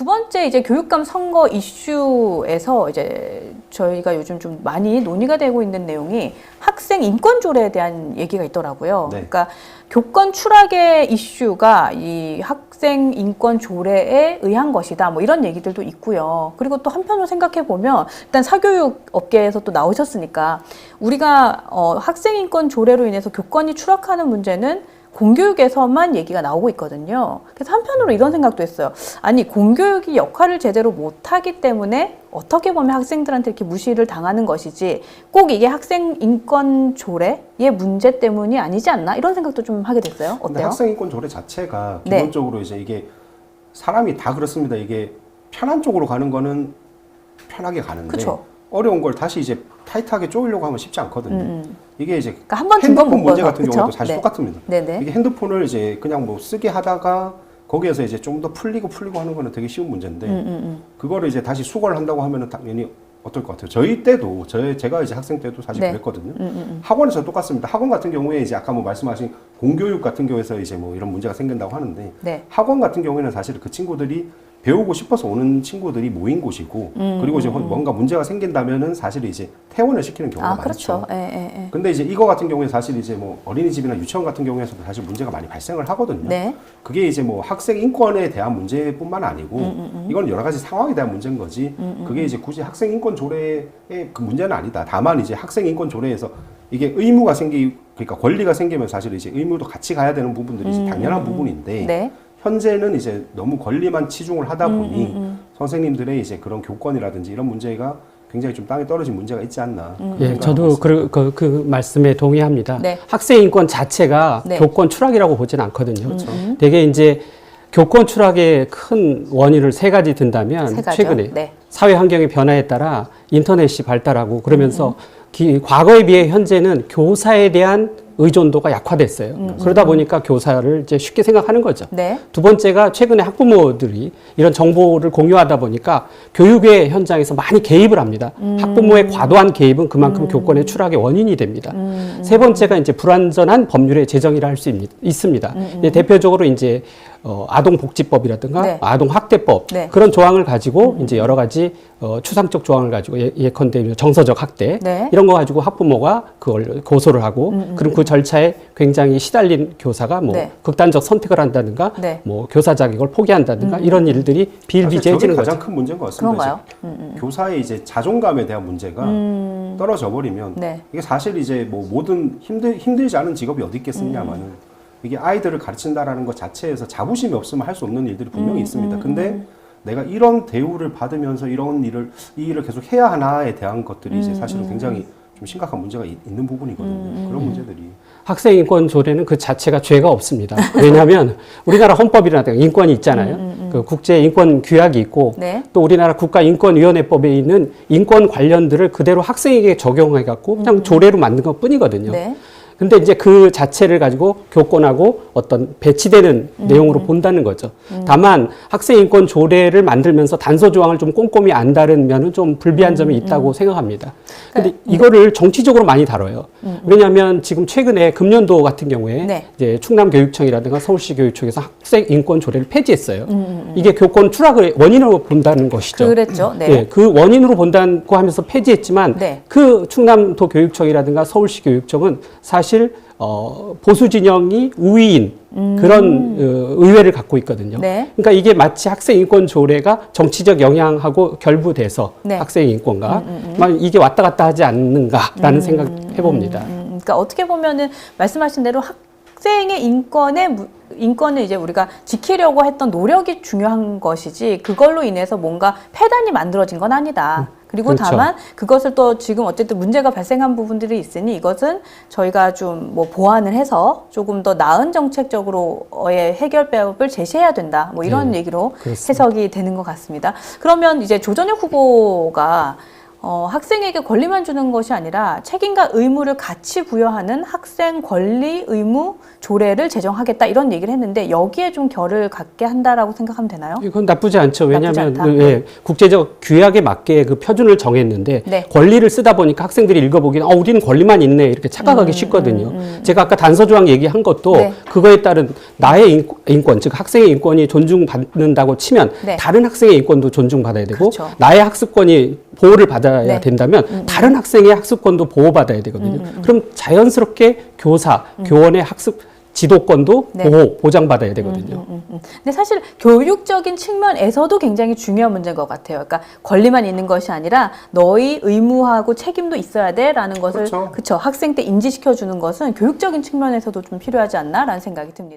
두 번째 이제 교육감 선거 이슈에서 이제 저희가 요즘 좀 많이 논의가 되고 있는 내용이 학생 인권 조례에 대한 얘기가 있더라고요. 네. 그러니까 교권 추락의 이슈가 이 학생 인권 조례에 의한 것이다. 뭐 이런 얘기들도 있고요. 그리고 또 한편으로 생각해 보면 일단 사교육 업계에서 또 나오셨으니까 우리가 어, 학생 인권 조례로 인해서 교권이 추락하는 문제는 공교육에서만 얘기가 나오고 있거든요. 그래서 한편 으로 이런 생각도 했어요. 아니, 공교육이 역할을 제대로 못하기 때문에 어떻게 보면 학생들한테 이렇게 무시를 당하는 것이지 꼭 이게 학생 인권 조례의 문제 때문이 아니지 않나? 이런 생각도 좀 하게 됐어요. 어때요? 학생 인권 조례 자체가 네. 기본적으로 이제 이게 사람이 다 그렇습니다. 이게 편한 쪽으로 가는 거는 편하게 가는데 그쵸. 어려운 걸 다시 이제 타이트하게 쪼이려고 하면 쉽지 않거든요. 음, 음. 이게 이제 그러니까 핸드폰 못 문제. 같은 그쵸? 경우도 사실 네. 똑같습니다. 네네. 이게 핸드폰을 이제 그냥 뭐 쓰게 하다가 거기에서 이제 좀 더 풀리고 풀리고 하는 거는 되게 쉬운 문제인데 음, 음, 음. 그거를 이제 다시 수거를 한다고 하면은 당연히 어떨 것 같아요. 저희 때도 저희 제가 이제 학생 때도 사실 네. 그랬거든요. 음, 음, 음. 학원에서 똑같습니다. 학원 같은 경우에 이제 아까 뭐 말씀하신 공교육 같은 경우에서 이제 뭐 이런 문제가 생긴다고 하는데 네. 학원 같은 경우에는 사실 그 친구들이 배우고 싶어서 오는 친구들이 모인 곳이고 음, 그리고 이제 뭔가 문제가 생긴다면은 사실 이제 퇴원을 시키는 경우가 아, 많죠. 그렇죠. 예, 예, 예. 근데 이제 이거 같은 경우에 사실 이제 뭐 어린이집이나 유치원 같은 경우에서도 사실 문제가 많이 발생을 하거든요. 네. 그게 이제 뭐 학생 인권에 대한 문제뿐만 아니고 음, 이건 여러 가지 상황에 대한 문제인 거지. 그게 이제 굳이 학생 인권 조례의 그 문제는 아니다. 다만 이제 학생 인권 조례에서 이게 의무가 생기 그러니까 권리가 생기면 사실 이제 의무도 같이 가야 되는 부분들이 이제 당연한 부분인데 네. 현재는 이제 너무 권리만 치중을 하다 음, 보니 선생님들의 이제 그런 교권이라든지 이런 문제가 굉장히 좀 땅에 떨어진 문제가 있지 않나. 그런 예, 저도. 그, 그, 그 말씀에 동의합니다. 네. 학생 인권 자체가 네. 교권 추락이라고 보진 않거든요. 그렇죠. 되게 이제 교권 추락의 큰 원인을 세 가지 든다면 세? 최근에 네. 사회 환경의 변화에 따라 인터넷이 발달하고 그러면서 기- 과거에 비해 현재는 교사에 대한 의존도가 약화됐어요. 그러다 보니까 교사를 이제 쉽게 생각하는 거죠. 네. 두 번째가 최근에 학부모들이 이런 정보를 공유하다 보니까 교육의 현장에서 많이 개입을 합니다. 학부모의 과도한 개입은 그만큼 교권의 추락의 원인이 됩니다. 세 번째가 이제 불완전한 법률의 제정이라 할 수 있습니다. 이제 대표적으로 이제 어, 아동복지법이라든가 네. 아동학대법 네. 그런 조항을 가지고 이제 여러 가지 어, 추상적 조항을 가지고 예, 예컨대 정서적 학대 네. 이런 거 가지고 학부모가 그걸 고소를 하고 그럼 그 절차에 굉장히 시달린 교사가 뭐 네. 극단적 선택을 한다든가 네. 뭐 교사 자격을 포기한다든가 이런 일들이 사실 저게 비일비재해지는 가장 거죠. 큰 문제인 것 같습니다. 그런가요? 이제 교사의 이제 자존감에 대한 문제가 떨어져 버리면 네. 이게 사실 이제 뭐 모든 힘들 힘들지 않은 직업이 어디 있겠습니다만은 이게 아이들을 가르친다라는 것 자체에서 자부심이 없으면 할 수 없는 일들이 분명히 있습니다. 근데 내가 이런 대우를 받으면서 이런 일을 이 일을 계속 해야 하나에 대한 것들이 이제 사실은 굉장히 좀 심각한 문제가 있- 있는 부분이거든요. 그런 문제들이 학생 인권 조례는 그 자체가 죄가 없습니다. 왜냐하면 우리나라 헌법이라든가 인권이 있잖아요. 그 국제 인권 규약이 있고 네. 또 우리나라 국가인권위원회법에 있는 인권 관련들을 그대로 학생에게 적용해 갖고 그냥 조례로 만든 것 뿐이거든요. 네. 근데 이제 그 자체를 가지고 교권하고 어떤 배치되는 내용으로 본다는 거죠. 다만 학생 인권 조례를 만들면서 단서 조항을 좀 꼼꼼히 안 다른 면은 좀 불비한 점이 있다고 생각합니다. 근데 이거를 정치적으로 많이 다뤄요. 왜냐하면 지금 최근에 금년도 같은 경우에 네. 이제 충남 교육청이라든가 서울시 교육청에서 학생 인권 조례를 폐지했어요. 이게 교권 추락의 원인으로 본다는 것이죠. 그랬죠. 네. 예, 그 원인으로 본다고 하면서 폐지했지만 네. 그 충남도 교육청이라든가 서울시 교육청은 사실 어, 보수 진영이 우위인 그런 어, 의회를 갖고 있거든요. 음. 네. 그러니까 이게 마치 학생 인권 조례가 정치적 영향하고 결부돼서 네. 학생 인권과 막 이게 왔다 갔다 하지 않는가라는 생각 해봅니다. 음, 그러니까 어떻게 보면은 말씀하신 대로 학생의 인권에 무- 인권을 이제 우리가 지키려고 했던 노력이 중요한 것이지 그걸로 인해서 뭔가 폐단이 만들어진 건 아니다. 그리고 그렇죠. 다만 그것을 또 지금 어쨌든 문제가 발생한 부분들이 있으니 이것은 저희가 좀 뭐 보완을 해서 조금 더 나은 정책적으로의 해결법을 제시해야 된다. 뭐 이런 네, 얘기로 그렇습니다. 해석이 되는 것 같습니다. 그러면 이제 조전혁 후보가 어, 학생에게 권리만 주는 것이 아니라 책임과 의무를 같이 부여하는 학생 권리 의무 조례를 제정하겠다 이런 얘기를 했는데 여기에 좀 결을 갖게 한다라고 생각하면 되나요? 이건 나쁘지 않죠. 나쁘지 왜냐하면 않다. 그, 예, 국제적 규약에 맞게 그 표준을 정했는데 네. 권리를 쓰다 보니까 학생들이 읽어보기는 어, 우리는 권리만 있네 이렇게 착각하기 쉽거든요. 제가 아까 단서 조항 얘기한 것도 음, 네. 그거에 따른 나의 인- 인권, 즉 학생의 인권이 존중받는다고 치면 네. 다른 학생의 인권도 존중받아야 되고 그렇죠. 나의 학습권이 보호를 받아 야 네. 된다면 다른 학생의 학습권도 보호받아야 되거든요. 그럼 자연스럽게 교사, 교원의 학습 지도권도 네. 보호, 보장받아야 되거든요. 음, 음. 근데 사실 교육적인 측면에서도 굉장히 중요한 문제인 것 같아요. 그러니까 권리만 있는 것이 아니라 너희 의무하고 책임도 있어야 돼라는 것을 그렇죠. 그쵸 학생 때 인지시켜 주는 것은 교육적인 측면에서도 좀 필요하지 않나라는 생각이 듭니다.